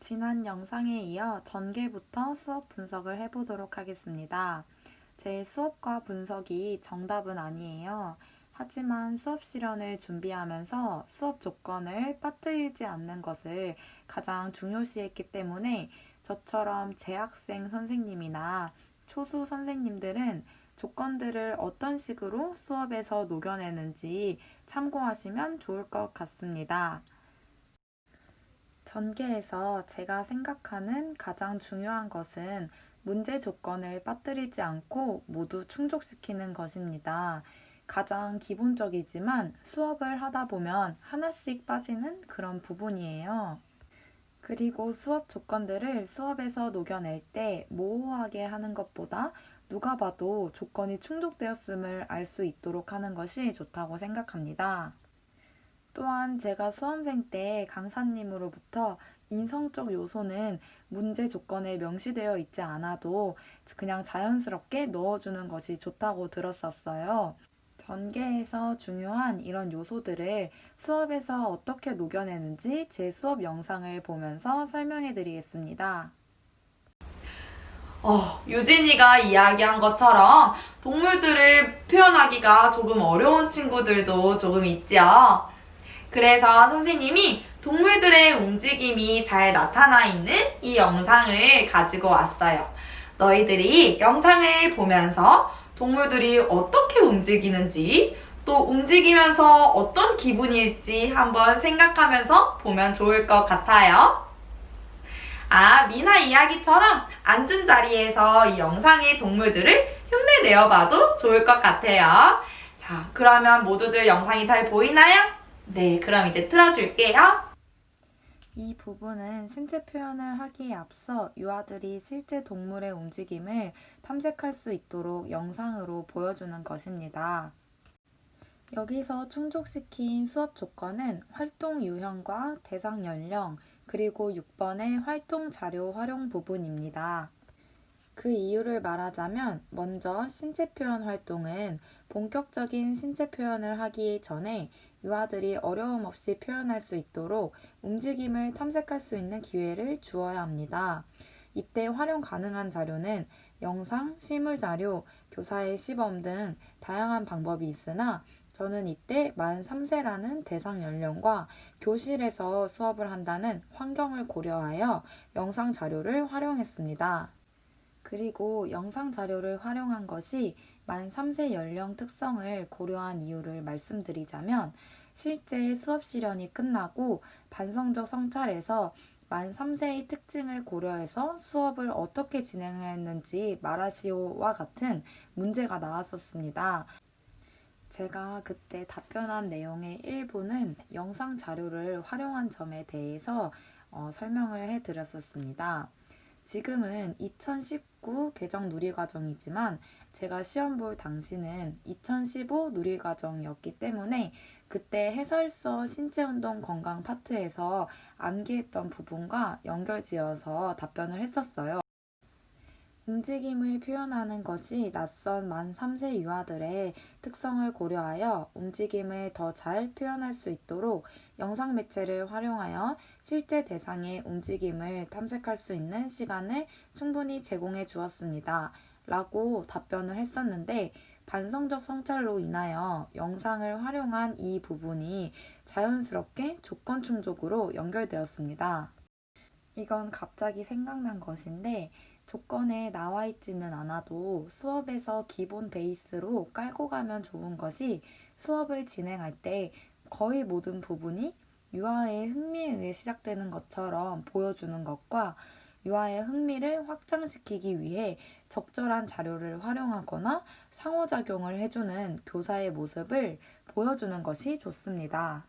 지난 영상에 이어 전개부터 수업 분석을 해보도록 하겠습니다. 제 수업과 분석이 정답은 아니에요. 하지만 수업 실현을 준비하면서 수업 조건을 빠뜨리지 않는 것을 가장 중요시했기 때문에 저처럼 재학생 선생님이나 초수 선생님들은 조건들을 어떤 식으로 수업에서 녹여내는지 참고하시면 좋을 것 같습니다. 전개에서 제가 생각하는 가장 중요한 것은 문제 조건을 빠뜨리지 않고 모두 충족시키는 것입니다. 가장 기본적이지만 수업을 하다 보면 하나씩 빠지는 그런 부분이에요. 그리고 수업 조건들을 수업에서 녹여낼 때 모호하게 하는 것보다 누가 봐도 조건이 충족되었음을 알 수 있도록 하는 것이 좋다고 생각합니다. 또한 제가 수험생 때 강사님으로부터 인성적 요소는 문제 조건에 명시되어 있지 않아도 그냥 자연스럽게 넣어주는 것이 좋다고 들었었어요. 전개에서 중요한 이런 요소들을 수업에서 어떻게 녹여내는지 제 수업 영상을 보면서 설명해 드리겠습니다. 어, 유진이가 이야기한 것처럼 동물들을 표현하기가 조금 어려운 친구들도 조금 있죠. 그래서 선생님이 동물들의 움직임이 잘 나타나 있는 이 영상을 가지고 왔어요. 너희들이 영상을 보면서 동물들이 어떻게 움직이는지 또 움직이면서 어떤 기분일지 한번 생각하면서 보면 좋을 것 같아요. 아, 미나 이야기처럼 앉은 자리에서 이 영상의 동물들을 흉내 내어봐도 좋을 것 같아요. 자, 그러면 모두들 영상이 잘 보이나요? 네, 그럼 이제 틀어줄게요. 이 부분은 신체 표현을 하기에 앞서 유아들이 실제 동물의 움직임을 탐색할 수 있도록 영상으로 보여주는 것입니다. 여기서 충족시킨 수업 조건은 활동 유형과 대상 연령, 그리고 6번의 활동 자료 활용 부분입니다. 그 이유를 말하자면 먼저 신체 표현 활동은 본격적인 신체 표현을 하기 전에 유아들이 어려움 없이 표현할 수 있도록 움직임을 탐색할 수 있는 기회를 주어야 합니다. 이때 활용 가능한 자료는 영상, 실물 자료, 교사의 시범 등 다양한 방법이 있으나 저는 이때 만 3세라는 대상 연령과 교실에서 수업을 한다는 환경을 고려하여 영상 자료를 활용했습니다. 그리고 영상 자료를 활용한 것이 만 3세 연령 특성을 고려한 이유를 말씀드리자면 실제 수업 실현이 끝나고 반성적 성찰에서 만 3세의 특징을 고려해서 수업을 어떻게 진행했는지 말하시오와 같은 문제가 나왔었습니다. 제가 그때 답변한 내용의 일부는 영상 자료를 활용한 점에 대해서 어, 설명을 해 드렸었습니다. 지금은 2019 개정 누리과정이지만 제가 시험 볼 당시는 2015 누리과정이었기 때문에 그때 해설서 신체운동 건강 파트에서 암기했던 부분과 연결지어서 답변을 했었어요. 움직임을 표현하는 것이 낯선 만 3세 유아들의 특성을 고려하여 움직임을 더 잘 표현할 수 있도록 영상 매체를 활용하여 실제 대상의 움직임을 탐색할 수 있는 시간을 충분히 제공해 주었습니다. 라고 답변을 했었는데 반성적 성찰로 인하여 영상을 활용한 이 부분이 자연스럽게 조건 충족으로 연결되었습니다. 이건 갑자기 생각난 것인데 조건에 나와 있지는 않아도 수업에서 기본 베이스로 깔고 가면 좋은 것이 수업을 진행할 때 거의 모든 부분이 유아의 흥미에 의해 시작되는 것처럼 보여주는 것과 유아의 흥미를 확장시키기 위해 적절한 자료를 활용하거나 상호작용을 해주는 교사의 모습을 보여주는 것이 좋습니다.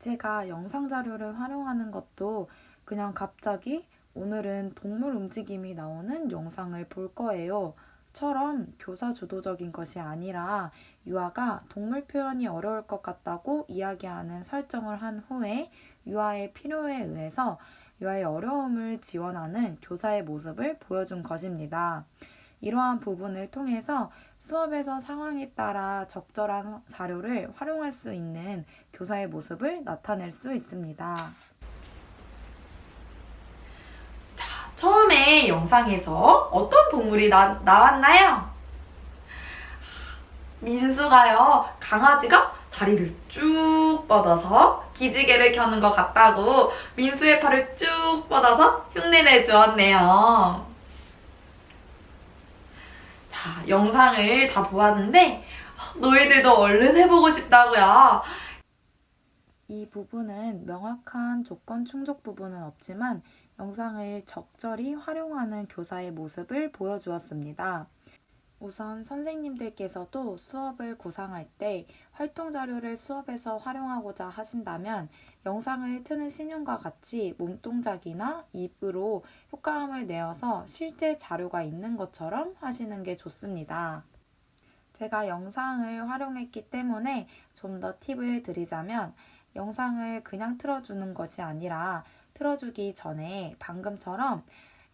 제가 영상 자료를 활용하는 것도 그냥 갑자기 오늘은 동물 움직임이 나오는 영상을 볼 거예요. 처럼 교사 주도적인 것이 아니라 유아가 동물 표현이 어려울 것 같다고 이야기하는 설정을 한 후에 유아의 필요에 의해서 유아의 어려움을 지원하는 교사의 모습을 보여준 것입니다. 이러한 부분을 통해서 수업에서 상황에 따라 적절한 자료를 활용할 수 있는 교사의 모습을 나타낼 수 있습니다. 처음에 영상에서 어떤 동물이 나, 나왔나요? 민수가요, 강아지가 다리를 쭉 뻗어서 기지개를 켜는 것 같다고 민수의 팔을 쭉 뻗어서 흉내내 주었네요. 자, 영상을 다 보았는데, 너희들도 얼른 해보고 싶다고요. 이 부분은 명확한 조건 충족 부분은 없지만 영상을 적절히 활용하는 교사의 모습을 보여주었습니다. 우선 선생님들께서도 수업을 구상할 때 활동 자료를 수업에서 활용하고자 하신다면 영상을 트는 신용과 같이 몸동작이나 입으로 효과음을 내어서 실제 자료가 있는 것처럼 하시는 게 좋습니다. 제가 영상을 활용했기 때문에 좀 더 팁을 드리자면 영상을 그냥 틀어주는 것이 아니라 틀어주기 전에 방금처럼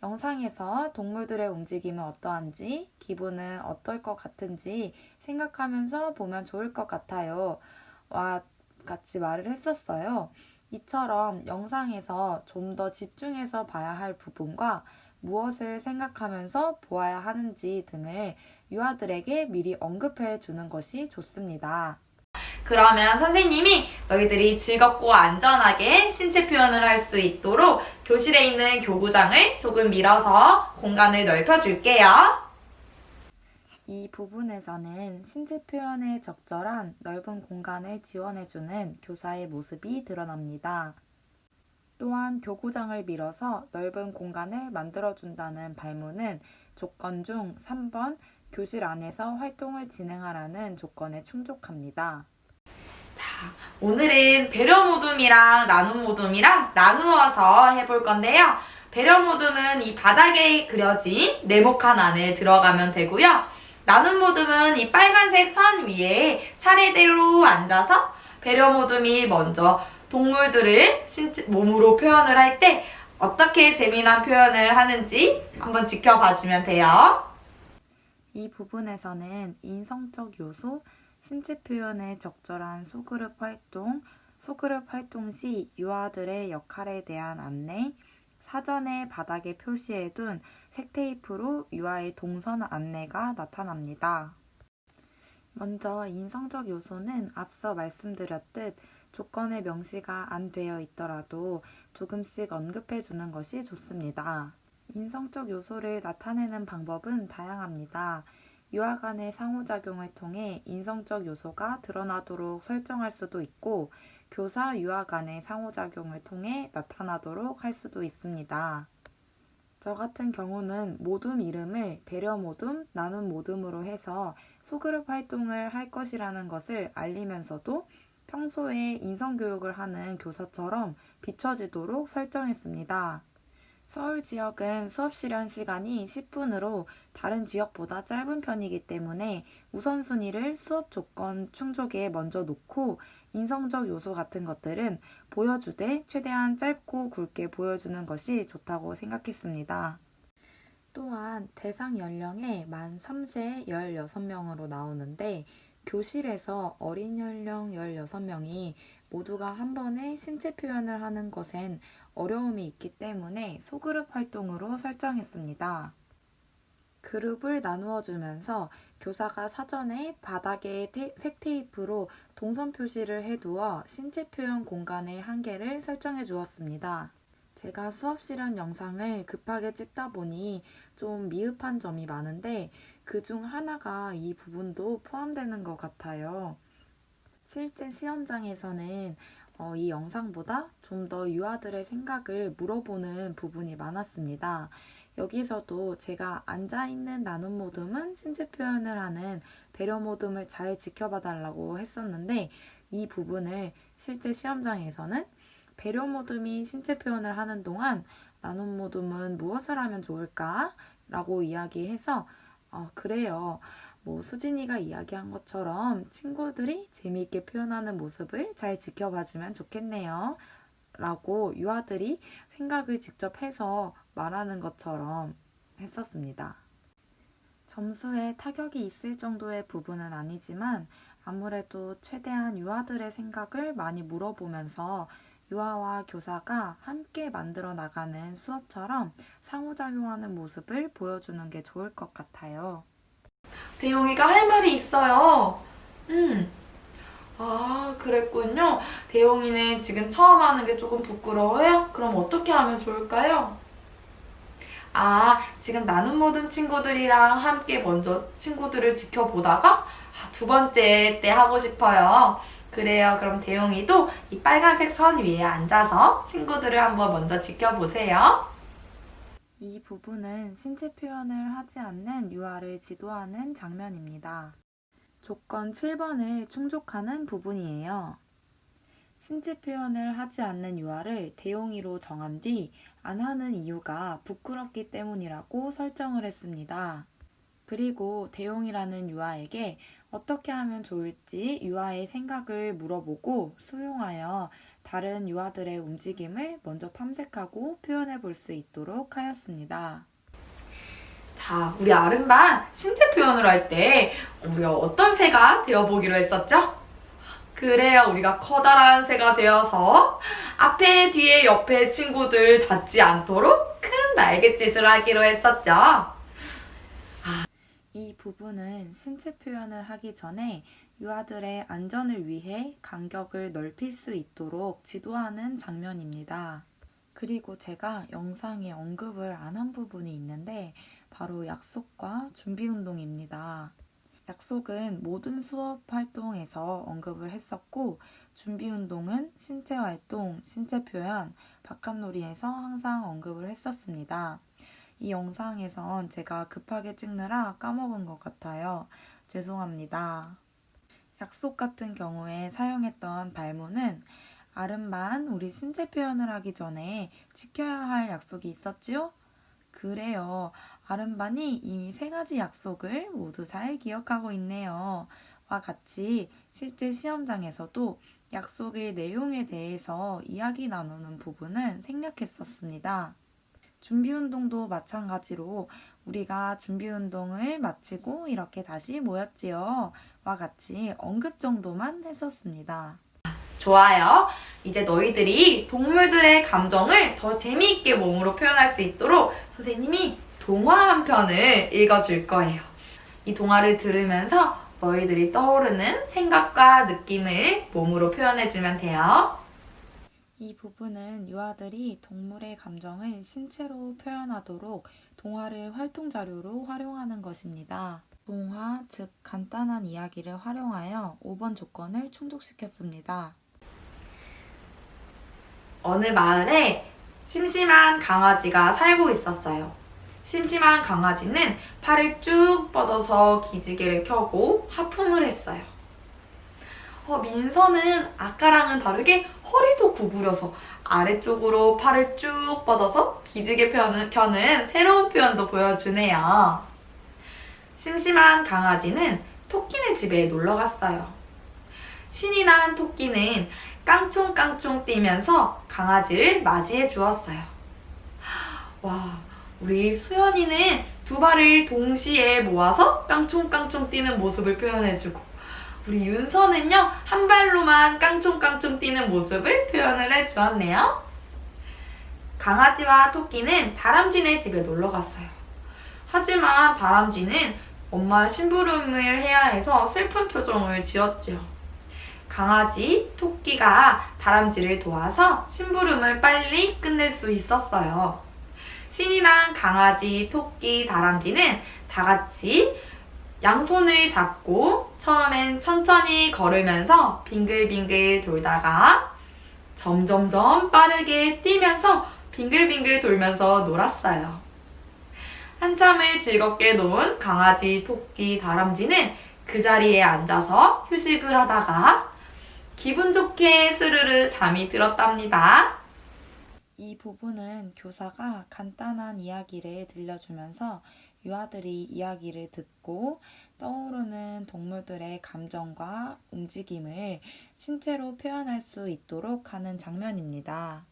영상에서 동물들의 움직임은 어떠한지, 기분은 어떨 것 같은지 생각하면서 보면 좋을 것 같아요. 와 같이 말을 했었어요. 이처럼 영상에서 좀 더 집중해서 봐야 할 부분과 무엇을 생각하면서 보아야 하는지 등을 유아들에게 미리 언급해 주는 것이 좋습니다. 그러면 선생님이 너희들이 즐겁고 안전하게 신체 표현을 할 수 있도록 교실에 있는 교구장을 조금 밀어서 공간을 넓혀줄게요. 이 부분에서는 신체 표현에 적절한 넓은 공간을 지원해주는 교사의 모습이 드러납니다. 또한 교구장을 밀어서 넓은 공간을 만들어준다는 발문은 조건 중 3번 교실 안에서 활동을 진행하라는 조건에 충족합니다. 오늘은 배려 모둠이랑 나눔 모둠이랑 나누어서 해볼 건데요. 배려 모둠은 이 바닥에 그려진 네모칸 안에 들어가면 되고요. 나눔 모둠은 이 빨간색 선 위에 차례대로 앉아서 배려 모둠이 먼저 동물들을 신체, 몸으로 표현을 할 때 어떻게 재미난 표현을 하는지 한번 지켜봐 주면 돼요. 이 부분에서는 인성적 요소, 신체 표현에 적절한 소그룹 활동, 소그룹 활동 시 유아들의 역할에 대한 안내, 사전에 바닥에 표시해둔 색테이프로 유아의 동선 안내가 나타납니다. 먼저 인성적 요소는 앞서 말씀드렸듯 조건의 명시가 안 되어 있더라도 조금씩 언급해 주는 것이 좋습니다. 인성적 요소를 나타내는 방법은 다양합니다. 유아 간의 상호작용을 통해 인성적 요소가 드러나도록 설정할 수도 있고, 교사 유아 간의 상호작용을 통해 나타나도록 할 수도 있습니다. 저 같은 경우는 모둠 이름을 배려 모둠, 나눔 모둠으로 해서 소그룹 활동을 할 것이라는 것을 알리면서도 평소에 인성교육을 하는 교사처럼 비춰지도록 설정했습니다. 서울 지역은 수업 실현 시간이 10분으로 다른 지역보다 짧은 편이기 때문에 우선순위를 수업 조건 충족에 먼저 놓고 인성적 요소 같은 것들은 보여주되 최대한 짧고 굵게 보여주는 것이 좋다고 생각했습니다. 또한 대상 연령에 만 3세 16명으로 나오는데 교실에서 어린 연령 16명이 모두가 한 번에 신체 표현을 하는 것엔 어려움이 있기 때문에 소그룹 활동으로 설정했습니다. 그룹을 나누어 주면서 교사가 사전에 바닥에 테, 색 테이프로 동선 표시를 해두어 신체 표현 공간의 한계를 설정해 주었습니다. 제가 수업 실현 영상을 급하게 찍다 보니 좀 미흡한 점이 많은데 그 중 하나가 이 부분도 포함되는 것 같아요. 실제 시험장에서는 어, 이 영상보다 좀 더 유아들의 생각을 물어보는 부분이 많았습니다. 여기서도 제가 앉아있는 나눔 모둠은 신체 표현을 하는 배려 모둠을 잘 지켜봐 달라고 했었는데 이 부분을 실제 시험장에서는 배려 모둠이 신체 표현을 하는 동안 나눔 모둠은 무엇을 하면 좋을까? 라고 이야기해서 어, 그래요. 뭐 수진이가 이야기한 것처럼 친구들이 재미있게 표현하는 모습을 잘 지켜봐주면 좋겠네요. 라고 유아들이 생각을 직접 해서 말하는 것처럼 했었습니다. 점수에 타격이 있을 정도의 부분은 아니지만 아무래도 최대한 유아들의 생각을 많이 물어보면서 유아와 교사가 함께 만들어 나가는 수업처럼 상호작용하는 모습을 보여주는 게 좋을 것 같아요. 대용이가 할 말이 있어요. 음. 아, 그랬군요. 대용이는 지금 처음 하는 게 조금 부끄러워요? 그럼 어떻게 하면 좋을까요? 아, 지금 나눈 모든 친구들이랑 함께 먼저 친구들을 지켜보다가 아, 두 번째 때 하고 싶어요. 그래요. 그럼 대용이도 이 빨간색 선 위에 앉아서 친구들을 한번 먼저 지켜보세요. 이 부분은 신체 표현을 하지 않는 유아를 지도하는 장면입니다. 조건 7번을 충족하는 부분이에요. 신체 표현을 하지 않는 유아를 대용이로 정한 뒤 안 하는 이유가 부끄럽기 때문이라고 설정을 했습니다. 그리고 대용이라는 유아에게 어떻게 하면 좋을지 유아의 생각을 물어보고 수용하여 다른 유아들의 움직임을 먼저 탐색하고 표현해 볼 수 있도록 하였습니다. 자, 우리 아름반 신체 표현을 할때 우리가 어떤 새가 되어보기로 했었죠? 그래요, 우리가 커다란 새가 되어서 앞에, 뒤에, 옆에 친구들 닿지 않도록 큰 날갯짓을 하기로 했었죠. 이 부분은 신체 표현을 하기 전에 유아들의 안전을 위해 간격을 넓힐 수 있도록 지도하는 장면입니다. 그리고 제가 영상에 언급을 안 한 부분이 있는데 바로 약속과 준비 운동입니다. 약속은 모든 수업 활동에서 언급을 했었고 준비 운동은 신체 활동, 신체 표현, 바깥놀이에서 항상 언급을 했었습니다. 이 영상에선 제가 급하게 찍느라 까먹은 것 같아요. 죄송합니다. 약속 같은 경우에 사용했던 발문은 아름반 우리 신체 표현을 하기 전에 지켜야 할 약속이 있었지요? 그래요. 아름반이 이미 세 가지 약속을 모두 잘 기억하고 있네요. 와 같이 실제 시험장에서도 약속의 내용에 대해서 이야기 나누는 부분을 생략했었습니다. 준비 운동도 마찬가지로 우리가 준비 운동을 마치고 이렇게 다시 모였지요. 와 같이 언급 정도만 했었습니다. 좋아요. 이제 너희들이 동물들의 감정을 더 재미있게 몸으로 표현할 수 있도록 선생님이 동화 한 편을 읽어줄 거예요. 이 동화를 들으면서 너희들이 떠오르는 생각과 느낌을 몸으로 표현해주면 돼요. 이 부분은 유아들이 동물의 감정을 신체로 표현하도록 동화를 활동 자료로 활용하는 것입니다. 동화, 즉 간단한 이야기를 활용하여 5번 조건을 충족시켰습니다. 어느 마을에 심심한 강아지가 살고 있었어요. 심심한 강아지는 팔을 쭉 뻗어서 기지개를 켜고 하품을 했어요. 어, 민서는 아까랑은 다르게 허리도 구부려서 아래쪽으로 팔을 쭉 뻗어서 기지개 펴는, 켜는 새로운 표현도 보여주네요. 심심한 강아지는 토끼네 집에 놀러 갔어요. 신이 난 토끼는 깡총깡총 뛰면서 강아지를 맞이해 주었어요. 와, 우리 수연이는 두 발을 동시에 모아서 깡총깡총 뛰는 모습을 표현해주고, 우리 윤서는요, 한 발로만 깡총깡총 뛰는 모습을 표현을 해주었네요. 강아지와 토끼는 다람쥐네 집에 놀러 갔어요. 하지만 다람쥐는 엄마 심부름을 해야 해서 슬픈 표정을 지었지요. 강아지, 토끼가 다람쥐를 도와서 심부름을 빨리 끝낼 수 있었어요. 신이 난 강아지, 토끼, 다람쥐는 다 같이 양손을 잡고 처음엔 천천히 걸으면서 빙글빙글 돌다가 점점점 빠르게 뛰면서 빙글빙글 돌면서 놀았어요. 한참을 즐겁게 논 강아지, 토끼, 다람쥐는 그 자리에 앉아서 휴식을 하다가 기분 좋게 스르르 잠이 들었답니다. 이 부분은 교사가 간단한 이야기를 들려주면서 유아들이 이야기를 듣고 떠오르는 동물들의 감정과 움직임을 신체로 표현할 수 있도록 하는 장면입니다.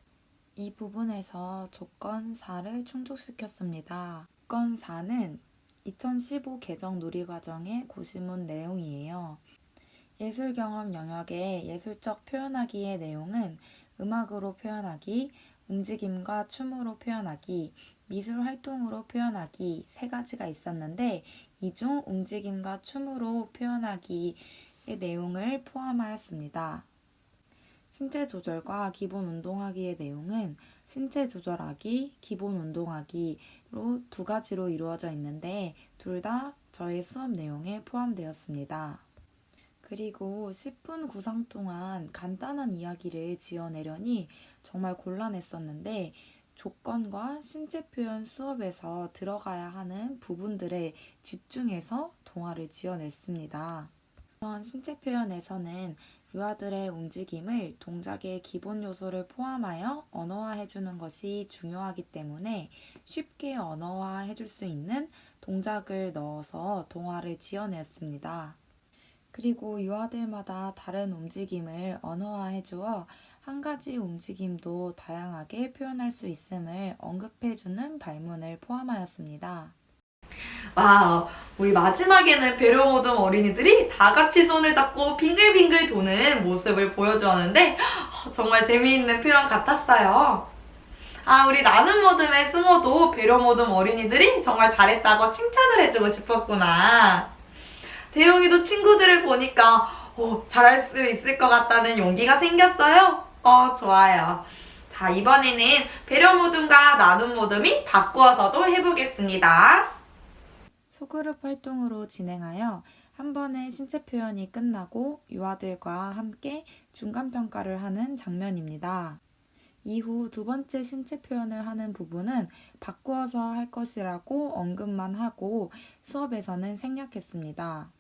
이 부분에서 조건 4를 충족시켰습니다. 조건 4는 2015 개정 누리과정의 고시문 내용이에요. 예술 경험 영역의 예술적 표현하기의 내용은 음악으로 표현하기, 움직임과 춤으로 표현하기, 미술 활동으로 표현하기 세 가지가 있었는데 이 중 움직임과 춤으로 표현하기의 내용을 포함하였습니다. 신체 조절과 기본 운동하기의 내용은 신체 조절하기, 기본 운동하기로 두 가지로 이루어져 있는데 둘 다 저의 수업 내용에 포함되었습니다. 그리고 10분 구상 동안 간단한 이야기를 지어내려니 정말 곤란했었는데 조건과 신체 표현 수업에서 들어가야 하는 부분들에 집중해서 동화를 지어냈습니다. 이번 신체 표현에서는 유아들의 움직임을 동작의 기본 요소를 포함하여 언어화해주는 것이 중요하기 때문에 쉽게 언어화해줄 수 있는 동작을 넣어서 동화를 지어냈습니다. 그리고 유아들마다 다른 움직임을 언어화해주어 한 가지 움직임도 다양하게 표현할 수 있음을 언급해주는 발문을 포함하였습니다. 와우, 우리 마지막에는 배려모듬 어린이들이 다 같이 손을 잡고 빙글빙글 도는 모습을 보여주었는데 어, 정말 재미있는 표현 같았어요. 아, 우리 나는 모듬의 승호도 배려 모듬 어린이들이 정말 잘했다고 칭찬을 해주고 싶었구나. 대용이도 친구들을 보니까 어, 잘할 수 있을 것 같다는 용기가 생겼어요. 어, 좋아요. 자, 이번에는 배려 모듬과 나눔 모듬이 바꾸어서도 해보겠습니다. 소그룹 활동으로 진행하여 한 번의 신체 표현이 끝나고 유아들과 함께 중간 평가를 하는 장면입니다. 이후 두 번째 신체 표현을 하는 부분은 바꾸어서 할 것이라고 언급만 하고 수업에서는 생략했습니다.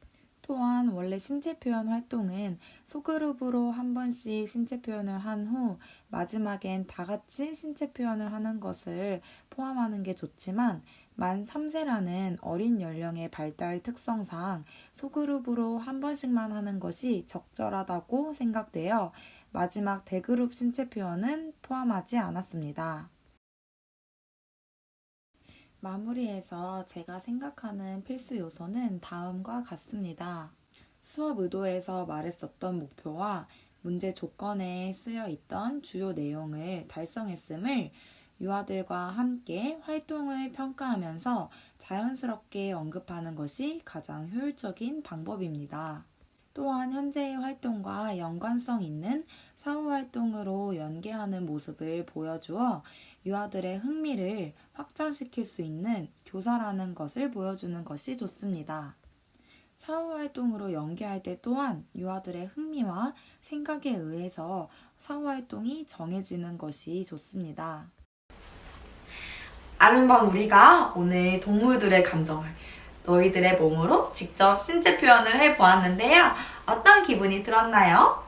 또한 원래 신체 표현 활동은 소그룹으로 한 번씩 신체 표현을 한 후 마지막엔 다 같이 신체 표현을 하는 것을 포함하는 게 좋지만 만 3세라는 어린 연령의 발달 특성상 소그룹으로 한 번씩만 하는 것이 적절하다고 생각되어 마지막 대그룹 신체 표현은 포함하지 않았습니다. 마무리해서 제가 생각하는 필수 요소는 다음과 같습니다. 수업 의도에서 말했었던 목표와 문제 조건에 쓰여 있던 주요 내용을 달성했음을 유아들과 함께 활동을 평가하면서 자연스럽게 언급하는 것이 가장 효율적인 방법입니다. 또한 현재의 활동과 연관성 있는 사후 활동으로 연계하는 모습을 보여주어 유아들의 흥미를 확장시킬 수 있는 교사라는 것을 보여주는 것이 좋습니다. 사후 활동으로 연계할 때 또한 유아들의 흥미와 생각에 의해서 사후 활동이 정해지는 것이 좋습니다. 아름다운 우리가 오늘 동물들의 감정을 너희들의 몸으로 직접 신체 표현을 해보았는데요. 어떤 기분이 들었나요?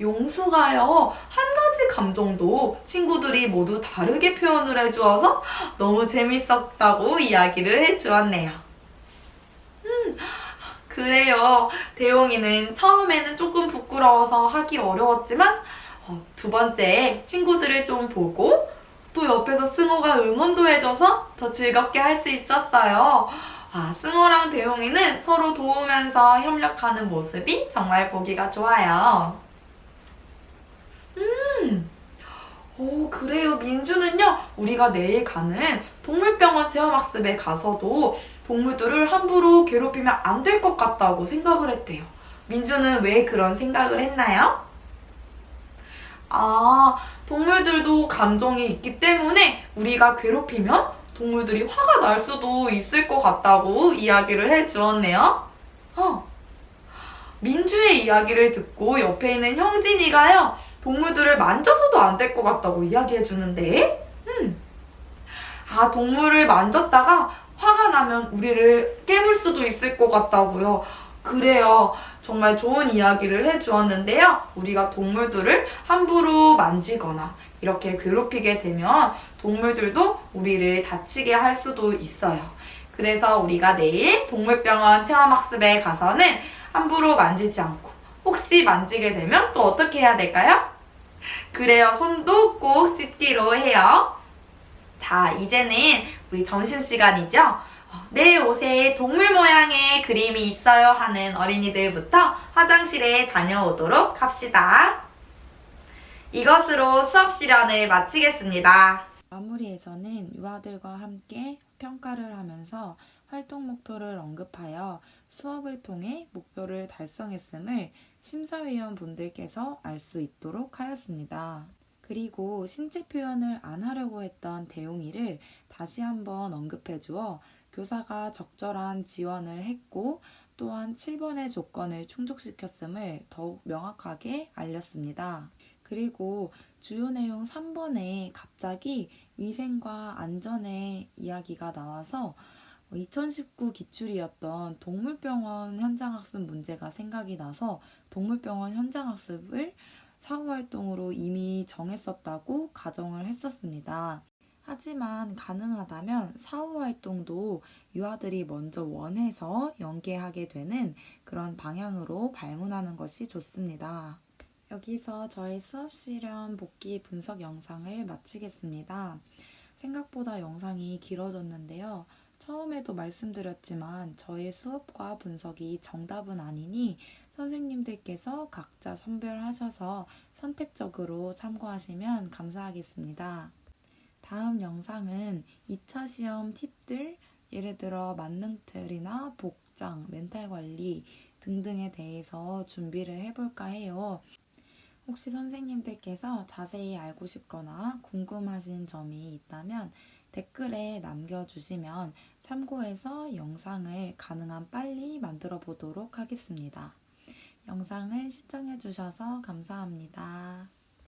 용수가요, 한 가지 감정도 친구들이 모두 다르게 표현을 해주어서 너무 재밌었다고 이야기를 해주었네요. 음, 그래요. 대용이는 처음에는 조금 부끄러워서 하기 어려웠지만, 어, 두 번째 친구들을 좀 보고, 또 옆에서 승호가 응원도 해줘서 더 즐겁게 할 수 있었어요. 아, 승호랑 대용이는 서로 도우면서 협력하는 모습이 정말 보기가 좋아요. 음, 오, 그래요. 민주는요, 우리가 내일 가는 동물병원 체험학습에 가서도 동물들을 함부로 괴롭히면 안 될 것 같다고 생각을 했대요. 민주는 왜 그런 생각을 했나요? 아, 동물들도 감정이 있기 때문에 우리가 괴롭히면 동물들이 화가 날 수도 있을 것 같다고 이야기를 해 주었네요. 어. 민주의 이야기를 듣고 옆에 있는 형진이가요, 동물들을 만져서도 안 될 것 같다고 이야기해 주는데, 음. 아, 동물을 만졌다가 화가 나면 우리를 깨물 수도 있을 것 같다고요. 그래요. 정말 좋은 이야기를 해 주었는데요. 우리가 동물들을 함부로 만지거나 이렇게 괴롭히게 되면 동물들도 우리를 다치게 할 수도 있어요. 그래서 우리가 내일 동물병원 체험학습에 가서는 함부로 만지지 않고 혹시 만지게 되면 또 어떻게 해야 될까요? 그래요. 손도 꼭 씻기로 해요. 자, 이제는 우리 점심시간이죠? 어, 내 옷에 동물 모양의 그림이 있어요 하는 어린이들부터 화장실에 다녀오도록 합시다. 이것으로 수업 시간을 마치겠습니다. 마무리에서는 유아들과 함께 평가를 하면서 활동 목표를 언급하여 수업을 통해 목표를 달성했음을 심사위원 분들께서 알 수 있도록 하였습니다. 그리고 신체 표현을 안 하려고 했던 대용이를 다시 한번 언급해 주어 교사가 적절한 지원을 했고 또한 7번의 조건을 충족시켰음을 더욱 명확하게 알렸습니다. 그리고 주요 내용 3번에 갑자기 위생과 안전의 이야기가 나와서 2019 기출이었던 동물병원 현장학습 문제가 생각이 나서 동물병원 현장학습을 사후활동으로 이미 정했었다고 가정을 했었습니다. 하지만 가능하다면 사후활동도 유아들이 먼저 원해서 연계하게 되는 그런 방향으로 발문하는 것이 좋습니다. 여기서 저의 수업 실현 복귀 분석 영상을 마치겠습니다. 생각보다 영상이 길어졌는데요. 처음에도 말씀드렸지만 저의 수업과 분석이 정답은 아니니 선생님들께서 각자 선별하셔서 선택적으로 참고하시면 감사하겠습니다. 다음 영상은 2차 시험 팁들, 예를 들어 만능틀이나 복장, 멘탈 관리 등등에 대해서 준비를 해볼까 해요. 혹시 선생님들께서 자세히 알고 싶거나 궁금하신 점이 있다면 댓글에 남겨주시면 참고해서 영상을 가능한 빨리 만들어 보도록 하겠습니다. 영상을 시청해주셔서 감사합니다.